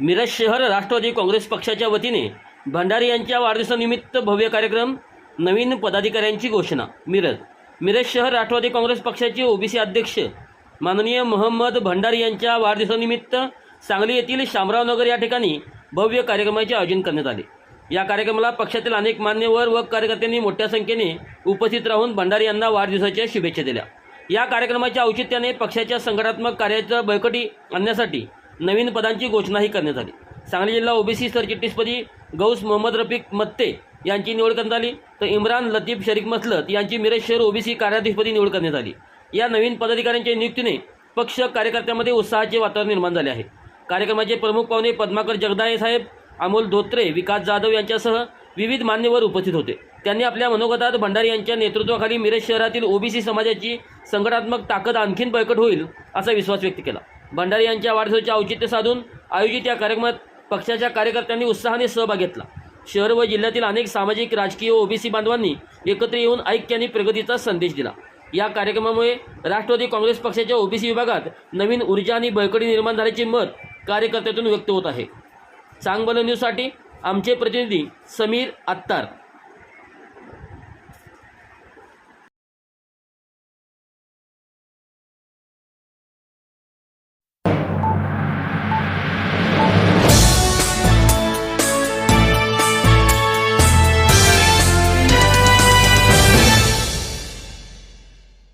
मिरज शहर राष्ट्रवादी काँग्रेस पक्षाच्या वतीने भंडारी यांच्या वाढदिवसानिमित्त भव्य कार्यक्रम नवीन पदाधिकाऱ्यांची घोषणा मिरज. मिरज शहर राष्ट्रवादी काँग्रेस पक्षाचे ओबीसी अध्यक्ष माननीय मोहम्मद भंडारी यांच्या वाढदिवसानिमित्त सांगली येथील शामराव नगर या ठिकाणी भव्य कार्यक्रमाचे आयोजन करण्यात आले. या कार्यक्रमाला पक्षातील अनेक मान्यवर व कार्यकर्त्यांनी मोठ्या संख्येने उपस्थित राहून भंडारी यांना वाढदिवसाच्या शुभेच्छा दिल्या. या कार्यक्रमाच्या औचित्याने पक्षाच्या संघटनात्मक कार्याचं बळकटी आणण्यासाठी नवीन पदांची घोषणाही करण्यात आली. सांगली जिल्हा ओबीसी सरचिटणीसपदी गौस मोहम्मद रफिक मत्ते यांची निवड करण्यात आली. तर इम्रान लतीफ शरीफ मसलत यांची मिरज शहर ओबीसी कार्याध्यक्षपदी निवड करण्यात आली. या नवीन पदाधिकाऱ्यांच्या नियुक्तीने पक्ष कार्यकर्त्यांमध्ये उत्साहाचे वातावरण निर्माण झाले आहे. कार्यक्रमाचे प्रमुख पाहुणे पद्माकर जगदाळे साहेब अमोल धोत्रे विकास जाधव यांच्यासह विविध मान्यवर उपस्थित होते. त्यांनी आपल्या मनोगतात भंडारी यांच्या नेतृत्वाखाली मिरज शहरातील ओबीसी समाजाची संघटनात्मक ताकद आणखीन बळकट होईल असा विश्वास व्यक्त केला. भंडारी यांच्या वाढदिवसाचे औचित्य साधून आयोजित या कार्यक्रमात पक्षाच्या कार्यकर्त्यांनी उत्साहाने सहभाग घेतला. शहर व जिल्ह्यातील अनेक सामाजिक राजकीय ओबीसी बांधवांनी एकत्र येऊन ऐक्याने प्रगतीचा संदेश दिला. या कार्यक्रमामुळे राष्ट्रवादी काँग्रेस पक्षाच्या ओबीसी विभागात नवीन ऊर्जा आणि बळकटी निर्माण झाल्याचे मत कार्यकर्त्यातून व्यक्त होत आहे. चांगबल न्यूजसाठी आमचे प्रतिनिधी समीर आत्तार